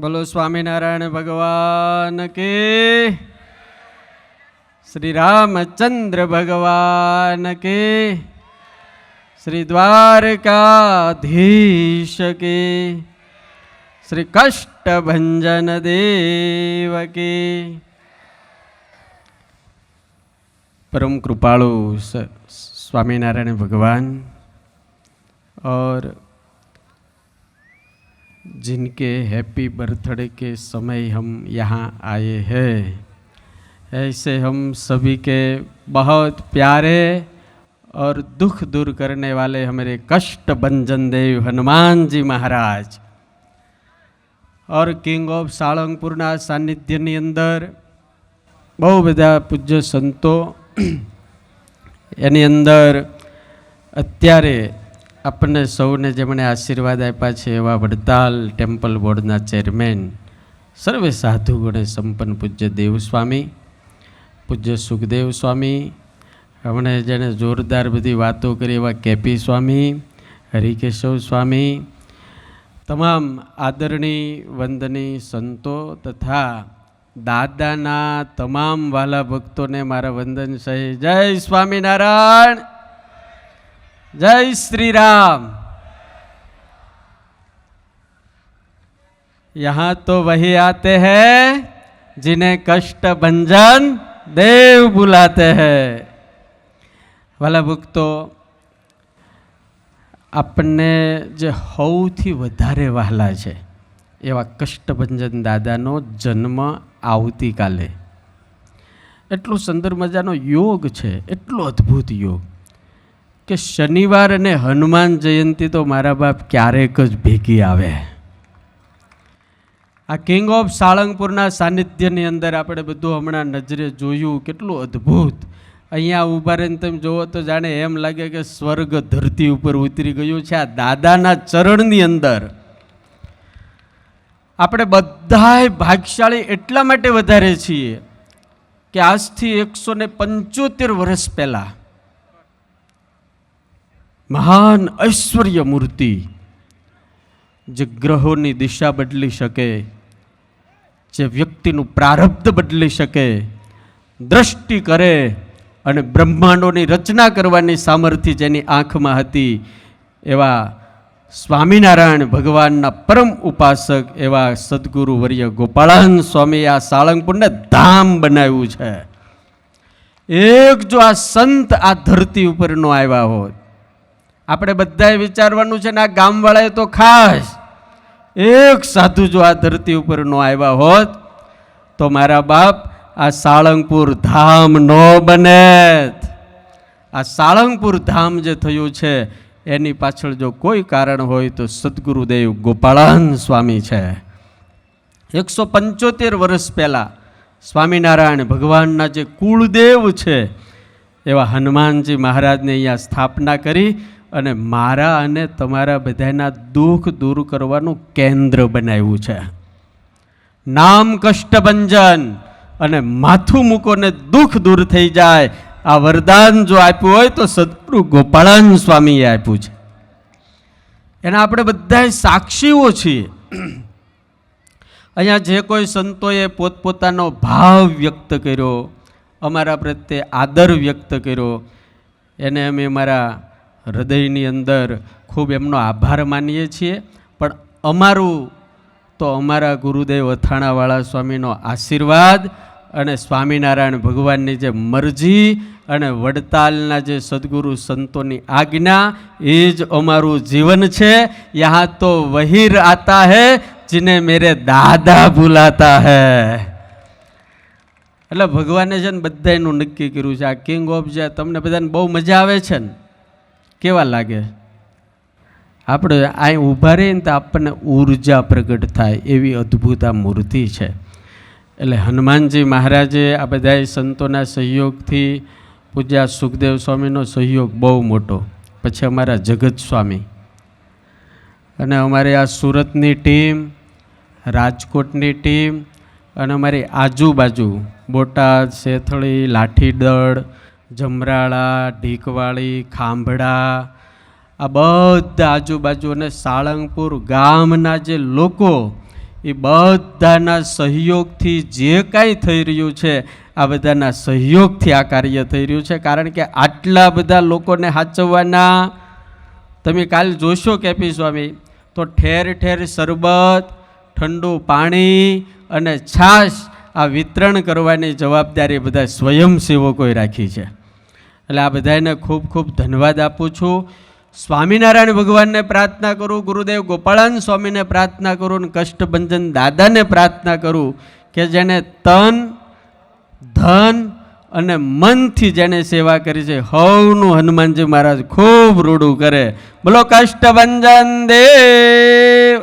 बोलो स्वामी नारायण भगवान के। श्री रामचंद्र भगवान के। श्री द्वारकाधीश के। श्री कष्ट भंजन देव के। परम कृपाणु स्वामीनारायण भगवान और जिनके हैप्पी बर्थडे के समय हम यहाँ आए हैं ऐसे हम सभी के बहुत प्यारे और दुख दूर करने वाले हमारे कष्ट भंजन देव हनुमान जी महाराज और કિંગ ઓફ સાળંગપુરના સાનિધ્યની અંદર બહુ બધા પૂજ્ય સંતો એની અંદર અત્યારે આપણને સૌને જેમણે આશીર્વાદ આપ્યા છે એવા વડતાલ ટેમ્પલ બોર્ડના ચેરમેન, સર્વે સાધુ ગણે સંપન્ન પૂજ્ય દેવસ્વામી, પૂજ્ય સુખદેવ સ્વામી હમણે જેણે જોરદાર બધી વાતો કરી એવા કેપી સ્વામી, હરિકેશવ સ્વામી, તમામ આદરણીય વંદની સંતો તથા દાદાના તમામ વાલા ભક્તોને મારા વંદન સહી. જય સ્વામિનારાયણ! જય શ્રી રામ यहाँ तो वही आते हैं जिन्हें कष्ट भंजन देव बुलाते हैं વાલા ભક્તો આપણને જે સૌથી વધારે વહાલા છે એવા કષ્ટભંજન દાદાનો જન્મ આવતીકાલે એટલો સુંદર મજાનો યોગ છે એટલો અદ્ભુત યોગ કે શનિવાર અને હનુમાન જયંતિ તો મારા બાપ ક્યારેક જ ભેગી આવે. આ કિંગ ઓફ સાળંગપુરના સાનિધ્યની અંદર આપણે બધું હમણાં નજરે જોયું, કેટલું અદ્ભુત. અહીંયા ઊભા રહીને તમે જુઓ તો જાણે એમ લાગે કે સ્વર્ગ ધરતી ઉપર ઉતરી ગયું છે, આ દાદાના ચરણની અંદર. આપણે બધાય ભાગશાળી એટલા માટે વધારે છીએ કે આજથી એકસો ને પંચોતેર વર્ષ પહેલાં મહાન ઐશ્વર્ય મૂર્તિ જે ગ્રહોની દિશા બદલી શકે, જે વ્યક્તિનું પ્રારબ્ધ બદલી શકે, દ્રષ્ટિ કરે અને બ્રહ્માંડોની રચના કરવાની સામર્થ્ય જેની આંખમાં હતી, એવા સ્વામિનારાયણ ભગવાનના પરમ ઉપાસક એવા સદગુરુ વર્ય ગોપાળાન સ્વામી આ સાળંગપુરને ધામ બનાવ્યું છે. એક જો આ સંત આ ધરતી ઉપર નો આવ્યા હોત આપણે બધાએ વિચારવાનું છે ને આ ગામવાળાએ તો ખાસ એક સાધુ જો આ ધરતી ઉપર નો આવ્યા હોત, તો મારા બાપ આ સાળંગપુર ધામ ન બને આ સાળંગપુર ધામ જે થયું છે, એની પાછળ જો કોઈ કારણ હોય તો સદગુરુદેવ ગોપાળાન સ્વામી છે. એકસો પંચોતેર વર્ષ પહેલાં સ્વામિનારાયણ ભગવાનના જે કુળદેવ છે, એવા હનુમાનજી મહારાજને અહીંયા સ્થાપના કરી અને મારા અને તમારા બધાના દુઃખ દૂર કરવાનું કેન્દ્ર બનાવ્યું છે. નામ કષ્ટભંજન અને માથું મૂકો ને દુઃખ દૂર થઈ જાય. આ વરદાન જો આપ્યું હોય તો સદગુરુ ગોપાળાન સ્વામીએ આપ્યું છે. એના આપણે બધા સાક્ષીઓ છીએ. અહીંયા જે કોઈ સંતોએ પોતપોતાનો ભાવ વ્યક્ત કર્યો, અમારા પ્રત્યે આદર વ્યક્ત કર્યો, એને અમે અમારા હૃદયની અંદર ખૂબ એમનો આભાર માનીએ છીએ. પણ અમારું તો અમારા ગુરુદેવ અથાણાવાળા સ્વામીનો આશીર્વાદ અને સ્વામિનારાયણ ભગવાનની જે મરજી અને વડતાલના જે સદગુરુ સંતોની આજ્ઞા એ જ અમારું જીવન છે. યહાં તો વહીર આતા હૈ જીને મેરે દાદા ભૂલાતા હૈ. એટલે ભગવાને છે ને બધાનું નક્કી કર્યું છે. આ કિંગ ઓફ જે તમને બધાને બહુ મજા આવે છે ને? કેવા લાગે? આપણે અહીં ઊભા રહીએ ને તો આપણને ઊર્જા પ્રગટ થાય એવી અદ્ભુત આ મૂર્તિ છે. એટલે હનુમાનજી મહારાજે આ બધા સંતોના સહયોગથી પૂજ્યા સુખદેવ સ્વામીનો સહયોગ બહુ મોટો. પછી અમારા જગત સ્વામી. અને અમારી આ સુરતની ટીમ, રાજકોટની ટીમ અને અમારી આજુબાજુ બોટાદ, શેથળી, લાઠીદળ જમરાળા, ઢીકવાળી ખાંભડા આ બધા આજુબાજુ અને સાળંગપુર ગામના જે લોકો, એ બધાના સહયોગથી જે કાંઈ થઈ રહ્યું છે, આ બધાના સહયોગથી આ કાર્ય થઈ રહ્યું છે. કારણ કે આટલા બધા લોકોને સાચવવાના તમે કાલ જોશો કેપી સ્વામી, તો ઠેર ઠેર શરબત, ઠંડુ પાણી અને છાશ આ વિતરણ કરવાની જવાબદારી બધા સ્વયંસેવકોએ રાખી છે. એટલે આ બધાને ખૂબ ખૂબ ધન્યવાદ આપું છું. સ્વામિનારાયણ ભગવાનને પ્રાર્થના કરું, ગુરુદેવ ગોપાળાન સ્વામીને પ્રાર્થના કરું અને કષ્ટભંજન દાદાને પ્રાર્થના કરું કે જેને તન, ધન અને મનથી જેને સેવા કરી છે, હવનું હનુમાનજી મહારાજ ખૂબ રૂડું કરે. બોલો કષ્ટભંજન દેવ!